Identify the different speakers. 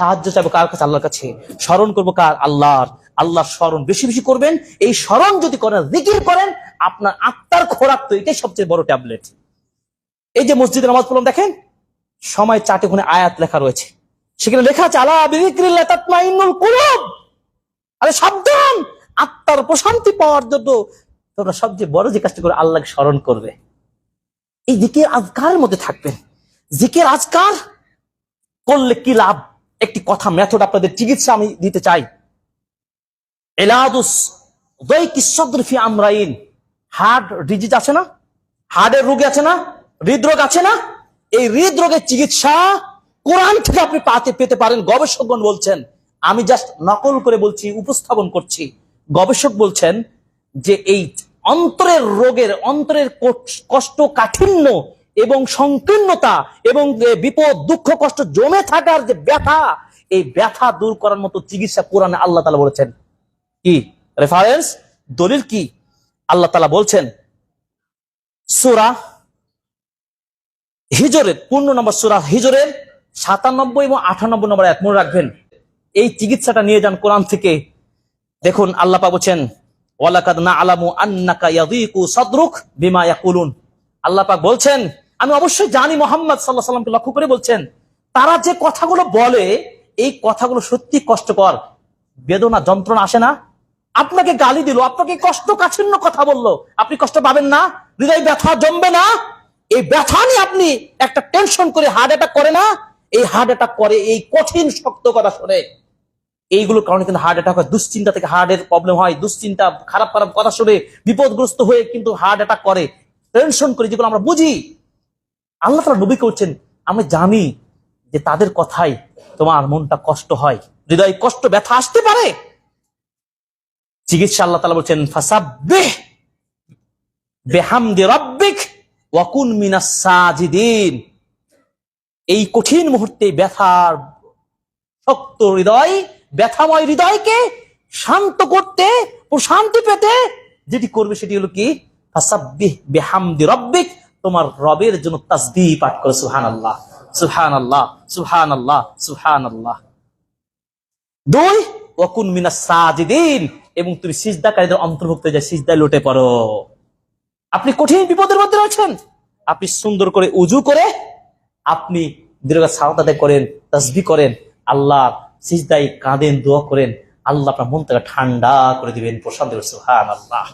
Speaker 1: সাহায্য চাইব কার কাছে? আল্লাহর কাছে। স্মরণ করব কার? আল্লাহর। আল্লাহর স্মরণ বেশি বেশি করবেন। এই স্মরণ যদি করেন, জিকির করেন, আপনার আত্মার খোরাক তো এটাই সবচেয়ে বড় ট্যাবলেট। এই যে মসজিদে নামাজ পড়লাম, দেখেন? সময় চাটে ওখানে আয়াত লেখা রয়েছে। সেখানে লেখা আছে, আলা বিযিকরিল্লাহ তাতমাইন্নুল কুলুব। আরে সাবধান! আত্মার প্রশান্তি পাওয়ার জন্য তোমরা সবচেয়ে বড় যে কাজটা করে আল্লাহকে স্মরণ করবে। এই জিকির আজকারের মধ্যে থাকবেন। জিকির আজকার করলে কি লাভ? একটি কথা মেথড আপনাদের চিকিৎসা আমি দিতে চাই। এলাদুস হার্ট ডিজিজ আছে না? হার্টের রোগ আছে না? হৃদরোগ আছে না? এই হৃদরোগের চিকিৎসা কোরআন থেকে আপনি পাতে পেতে পারেন। গবেষকগণ বলছেন, আমি জাস্ট নকল করে বলছি, উপস্থাপন করছি। গবেষক বলছেন যে এই অন্তরের রোগের, অন্তরের কষ্ট কাঠিন্য এবং সংকীর্ণতা এবং বিপদ, দুঃখ, কষ্ট জমে থাকার যে ব্যথা, এই ব্যথা দূর করার মতো চিকিৎসা কোরআনে আল্লাহ তালা বলেছেন। কি? রেফারেন্স দলিল কি? আল্লাহ তালা বলছেন, সুরা হিজরের, পূর্ণ নম্বর সুরা হিজরের সাতানব্বই এবং আটানব্বই নম্বর এক মনে রাখবেন। এই চিকিৎসাটা নিয়ে যান কোরআন থেকে। দেখুন, আল্লাহ পা বলছেন, ওয়ালাকাদ না আলামু আন্নাকা ইয়াদিকু সাদরুক বিমা ইয়াকুলুন। আল্লাহ পাক বলছেন আমি অবশ্যই জানি মোহাম্মদ সাল্লাহ সাল্লামকে লক্ষ্য করে বলছেন, তারা যে কথাগুলো বলে, এই কথাগুলো সত্যি কষ্টকর। বেদনা, যন্ত্রণা আসে না। আপনাকে গালি দিল, আপনাকে কষ্ট কাঠিন্য কথা বলল। আপনি কষ্ট পাবেন না, হৃদয় ব্যথা জমবে না। এই ব্যথা নিয়ে আপনি একটা টেনশন করে হার্ট অ্যাটাক করে না। এই হার্ট অ্যাটাক করে, এই কঠিন, শক্ত কথা শুনে। এইগুলোর কারণে কিন্তু হার্ট অ্যাটাক হয়। দুশ্চিন্তা থেকে হার্টের প্রবলেম হয়। দুশ্চিন্তা, খারাপ খারাপ কথা শুনে। বিপদগ্রস্ত হয়ে কিন্তু হার্ট অ্যাটাক করে। টেনশন করে যেগুলো আমরা বুঝি। আল্লাহ তালা নবী করছেন আমি জানি যে তাদের কথাই তোমার মনটা কষ্ট হয়, হৃদয় কষ্ট, ব্যথা আসতে পারে। চিকিৎসা আল্লাহ তালা বলছেন, ফাসাব্বিহ বেহামদি রব্বিক ওয়াকুন মিনাস সাজিদিন। এই কঠিন মুহূর্তে ব্যথার শক্ত হৃদয়, ব্যথাময় হৃদয়কে শান্ত করতে, প্রশান্তি পেতে যেটি করবে সেটি হলো কি? ফাসাব্বিহ বিহামদি রব্বিক তোমার রবের জন্য তাসবিহ পাঠ করে, সুবহানাল্লাহ। সুবহানাল্লাহ সুবহানাল্লাহ সুবহানাল্লাহ। দুই, ওয়াকুন মিনাস সাজিদিন, এবং তুমি সিজদাকারীদের অন্তর্ভুক্ত যায় সিজদায় লুটে পড়ো। আপনি কঠিন বিপদের মধ্যে রয়েছেন। আপনি সুন্দর করে উজু করে আপনি দীর্ঘ সাওতাতে করেন তসবি করেন আল্লাহ সিজদাই কাঁদেন, দোয়া করেন, আল্লাহ আপনার মন থেকে ঠান্ডা করে দিবেন, প্রশান্ত সুহান আল্লাহ